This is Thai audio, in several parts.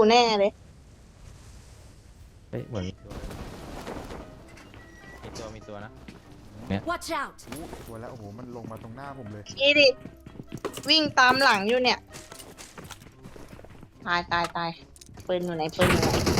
อยู่แน่เลย เฮ้ยเหมือนมีตัวมีตัว มีตัวนะ Watch out! อู้ตัวแล้ว โอ้โห มันลงมาตรงหน้าผมเลย นี่ดิ วิ่งตามหลังอยู่เนี่ย ตายตายตายปืนอยู่ไหนปืนอยู่ไหน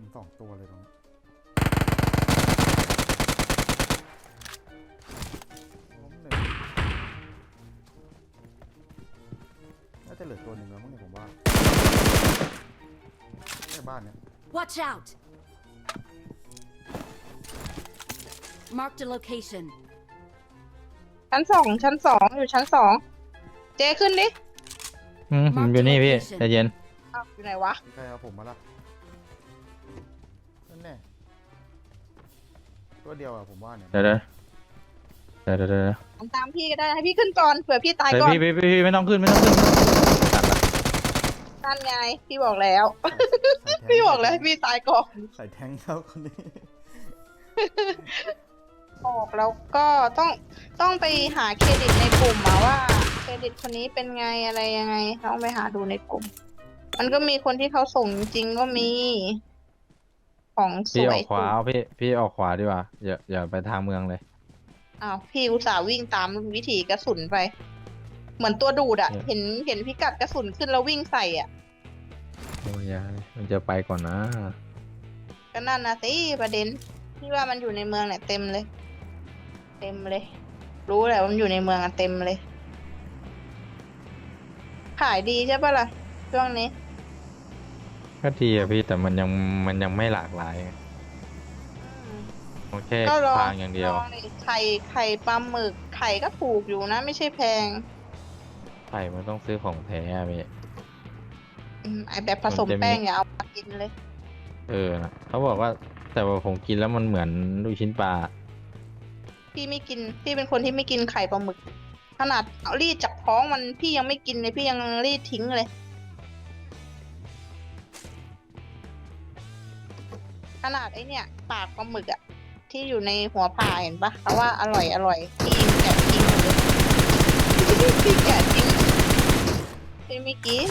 ผมสองตัวเลยตรงนี้ล้มหนึ่งน่าจะเหลือตัวหนึ่งแล้วมั้งเนี่ยผมว่าในบ้านเนี่ย Watch out! Marked a location. ชั้นสองชั้นสองอยู่ชั้นสองเจขึ้นดิอืมผมอยู่นี่พี่ใจเย็นอ้าวอยู่ไหนวะ มีใครเอาผมมาละ ตัวเดียวอะผมว่าเนี่ยเดี๋ยวเดี๋ยวเดี๋ยวเดี๋ยวเดี๋ยวทำตามพี่ก็ได้ให้พี่ขึ้นก่อนเผื่อพี่ตายเฮ้ยก่อนพี่พี่พี่พี่ไม่ต้องขึ้นไม่ต้องขึ้นตัดละนั่นไงพี่บอกแล้วใส่แทงพี่บอกแล้วให้พี่ตายก่อนใส่แทงแล้วคนนี้บอกแล้วก็ต้องต้องไปหาเครดิตในกลุ่มมาว่า เครดิตคนนี้เป็นไงอะไรยังไงต้องไปหาดูในกลุ่ม มันก็มีคนที่เขาส่งจริงๆก็มี ของสพี่อวอยกขวาเอาพี่พี่ออกขวาดีกว่าอย่าอย่าไปทางเมืองเลย อ้าวพี่อุตส่าห์วิ่งตามวิถีกระสุนไป เหมือนตัวดูดอะเนี่ย เห็นเห็นพิกัดกระสุนขึ้นแล้ววิ่งใส่อะโอ้ยอยามันจะไปก่อนนะก็นั่นนะสิประเด็นพี่ว่ามันอยู่ในเมืองเนี่ยเต็มเลย เต็มเลย รู้แหละว่ามันอยู่ในเมืองอะเต็มเลย ขายดีใช่ปะล่ะช่วงนี้ ก็ดีอะพี่แต่มันยังมันยังไม่หลากหลายไงอืมมันแค่ก็ลองทางอย่างเดียวลองดิไข่ไข่ปลาหมึกไข่ก็ถูกอยู่นะ ไม่ใช่แพงไข่มันต้องซื้อของแท้อะพี่อืมไอแบบผสมมันจะมีแป้งอย่าเอามากินเลย เออนะเขาบอกว่าแต่ว่าผมกินแล้วมันเหมือนลูกชิ้นปลาพี่ไม่กิน พี่เป็นคนที่ไม่กินไข่ปลาหมึก ขนาดเอารีดจากท้องมันพี่ยังไม่กินเลยพี่ยังรีดทิ้งเลย ขนาดไอเนี่ยปากปลาหมึกอะที่อยู่ในหัวผ่าเห็นปะเขาว่าอร่อยอร่อยพี่ยังแกะทิ้งเลยพี่แกะทิ้งพี่ไม่กิน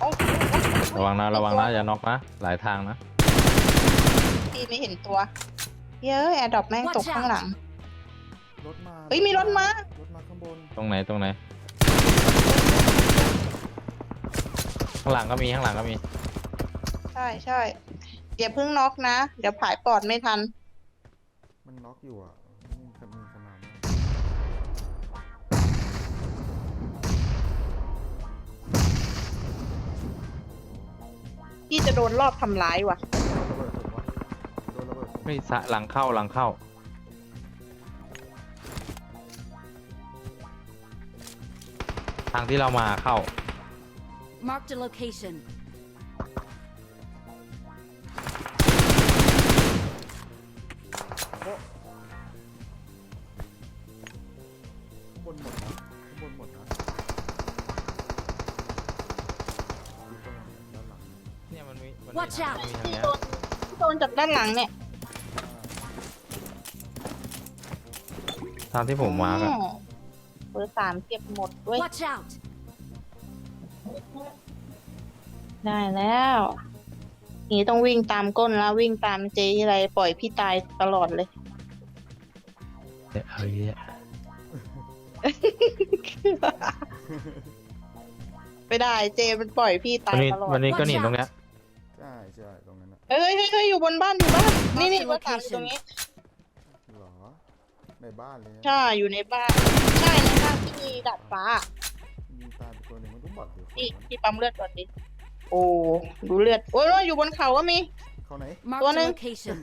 โอ้โหระวังนะระวังนะอย่าน็อกนะ หลายทางนะ พี่ไม่เห็นตัว เยอะแอร์ดรอปแม่งตกข้างหลัง รถมาเฮ้ยมีรถมา รถมาข้างบนตรงไหนตรงไหน ข้างหลังก็มีข้างหลังก็มี ช่ใช่อย่าเพิ่งน็อกนะ เดี๋ยวผายปอดไม่ทัน มันน็อกอยู่อะมีขมีขนาดนี้พี่จะโดนรอบทำร้ายว่ะ ระเบิดผมวะโดนระเบิดผมไม่สะหลังเข้าหลังเข้า ทางที่เรามาเข้า Marked a location. Watch มีทาง out มีทางพี่เนี้ยโดนพี่โดนจากด้านหลังเนี่ยทางที่ผมมาร์กอะอ๋อเบอร์สามเก็บหมดด้วย Watch out! ได้แล้วนี่ต้องวิ่งตามก้นแล้ววิ่งตามเจอะไรปล่อยพี่ตายตลอดเลย เนี่ยเฮ้ยไม่ได้เจมันปล่อยพี่ตาวัยนนี้ตลอดวันนี้ก็ Watch หนี out ตรงเนี้ย ใช่ใช่ตรงนั้นนะเฮ้ยเฮ้ยเฮ้ยอยู่บนบ้านอยู่บ้าน นี่นี่ Mark the เบอร์สามอยู่ตรงนี้ เหรอในบ้านเลยนะใช่อยู่ในบ้าน ใช่ในบ้านที่มีดาดฟ้ามีตายไปตัวหนึ่งมันต้องบอดหรือคนพี่วะพี่ปั๊มเลือดก่อนดิ โอ้ดูเลือด โอ้ยอยู่บนเขาก็มี เขาไหน Marked a Tuấn ơi. location.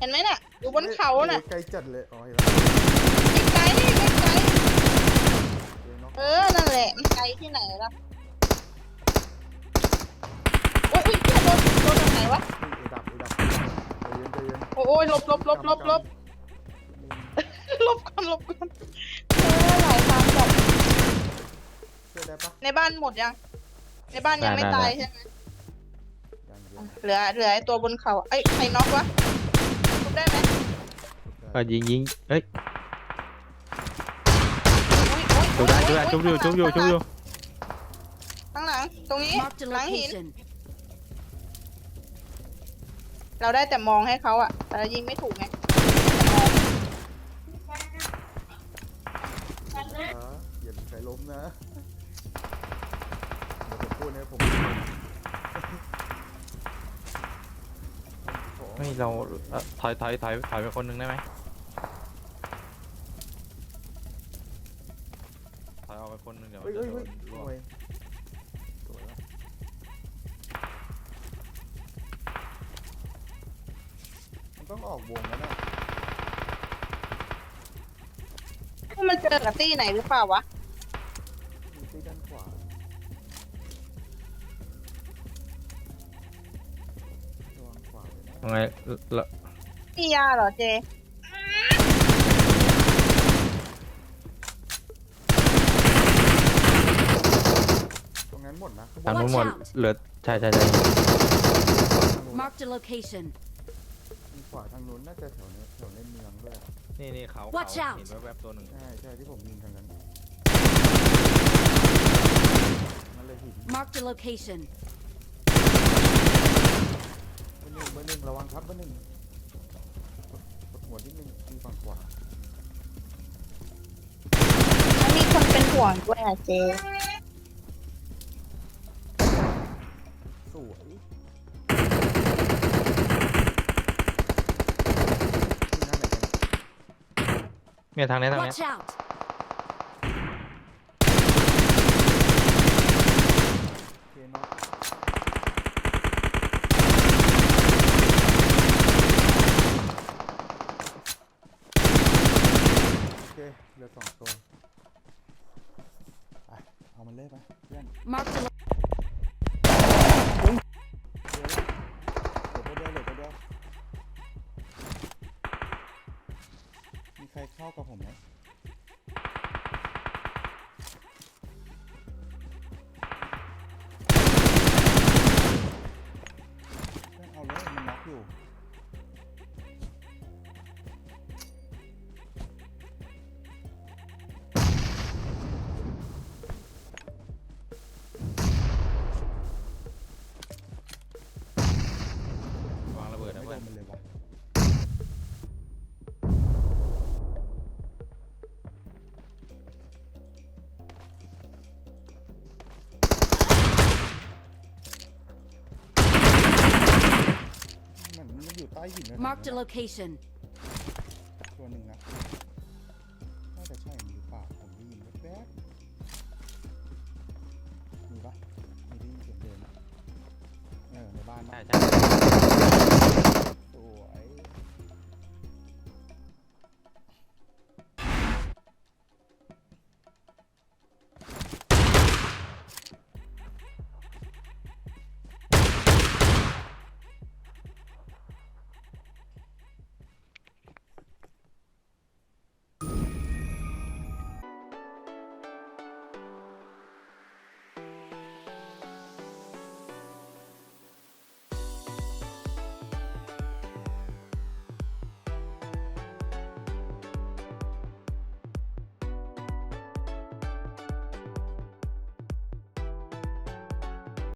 เห็นไหมน่ะ อยู่บนเขาน่ะไกลจัดเลยอ๋อเห็นแล้วไกลๆนี่ไกลเดี๋ยวน็อกๆเออ นั่นแหละ มันไกลที่ไหนล่ะ โอ้ยอุ้ยเหี้ยโดนโดนตรงไหนวะโอ้ยหลบหลบหลบหลบหลบหลบก่อนหลบก่อนเออหลายทางหลบช่วยได้ปะในบ้านหมดยัง ในบ้านยังไม่ตายใช่ไหมยังเยอะเหลือเหลือไอตัวบนเขาไอ้ยใครน็อกวะทุบได้ไหมก็ยิงยิงเอ้ยอุ๊ยอุ๊ยจุบได้จุบได้จุบอยู่จุบอยู่จุบอยู่ข้างหลังตรงนี้ Marked a หลังหิน location. เราได้แต่มองให้เขาอะแต่เรายิงไม่ถูกไงอ่าอย่าใส่ล้มนะเดี๋ยวผมพูดนะผมขอไม่เราเอ่อถอยถอยถอยถอยไปคนหนึ่งได้ไหม ต้องออกวงแล้วนะมันเจอกับตี้ไหนหรือเปล่าวะมีที่ด้านขวาระวังขวาเลยนะยังไงละมียาเหรอเจ ตรงนั้นหมดนะ ทางนู้น Watch หมด out เหลือใช่ใช่ใช่ Marked a location. มีขวาทางนู้นน่าจะแถวเนี้ยแถวในเมืองด้วยอะนี่นี่เขา Watch เขา out เห็นแวบๆตัวหนึ่ง ใช่ใช่ที่ผมยิงทางนั้นมันเลยหิน Marked a location. เบอร์หนึ่งเบอร์หนึ่งระวังครับเบอร์หนึ่งกดกดหัวนิดนึงมีฝั่งขวาแล้วมีคนเป็นห่วงด้วยอะเจ สวยนี่นั่นแหละ เนี่ยทางนี้ทางนี้ Watch out. เคเนาะโอเคเหลือสองตัวไปเอามันเลยไปเพื่อน Marked a lo- เดี๋ยวเดี๋ยวเดี๋ยวเดี๋ยวเดี๋ยวมี ใ Marked a location. ตัวหนึ่งนะน่าจะใช่หรือเปล่าผมได้ยินแว๊บๆมีปะมีได้ยินเสียงเดินอะเออในบ้านปะใช่ใช่